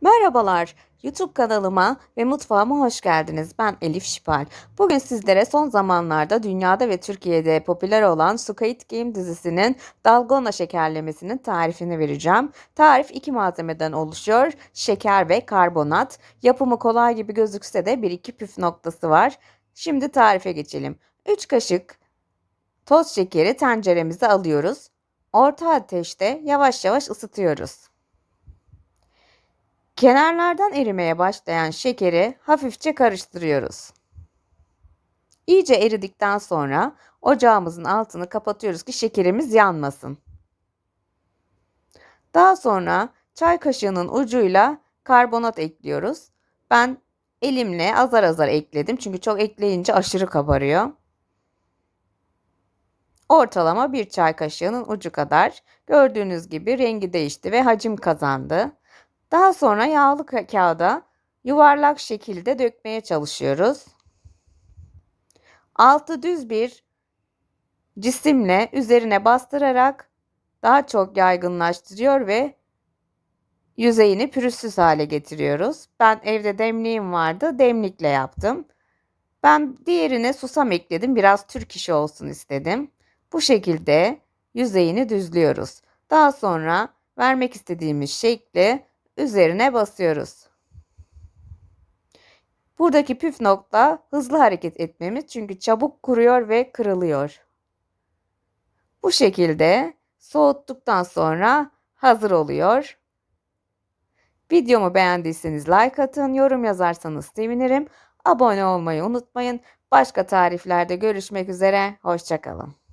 Merhabalar, YouTube kanalıma ve mutfağıma hoş geldiniz. Ben Elif Şipal. Bugün sizlere son zamanlarda dünyada ve Türkiye'de popüler olan Squid Game dizisinin dalgona şekerlemesinin tarifini vereceğim. Tarif iki malzemeden oluşuyor. Şeker ve karbonat. Yapımı kolay gibi gözükse de bir iki püf noktası var. Şimdi tarife geçelim. 3 kaşık toz şekeri tenceremize alıyoruz. Orta ateşte yavaş yavaş ısıtıyoruz. Kenarlardan erimeye başlayan şekeri hafifçe karıştırıyoruz. İyice eridikten sonra ocağımızın altını kapatıyoruz ki şekerimiz yanmasın. Daha sonra çay kaşığının ucuyla karbonat ekliyoruz. Ben elimle azar azar ekledim çünkü çok ekleyince aşırı kabarıyor. Ortalama bir çay kaşığının ucu kadar gördüğünüz gibi rengi değişti ve hacim kazandı. Daha sonra yağlı kağıda yuvarlak şekilde dökmeye çalışıyoruz. Altı düz bir cisimle üzerine bastırarak daha çok yaygınlaştırıyor ve yüzeyini pürüzsüz hale getiriyoruz. Ben evde demliğim vardı, demlikle yaptım. Ben diğerine susam ekledim, biraz Türk işi olsun istedim. Bu şekilde yüzeyini düzlüyoruz. Daha sonra vermek istediğimiz şekli üzerine basıyoruz. Buradaki püf nokta hızlı hareket etmemiz çünkü çabuk kuruyor ve kırılıyor. Bu şekilde soğuttuktan sonra hazır oluyor. Videomu beğendiyseniz like atın, yorum yazarsanız sevinirim. Abone olmayı unutmayın. Başka tariflerde görüşmek üzere. Hoşçakalın.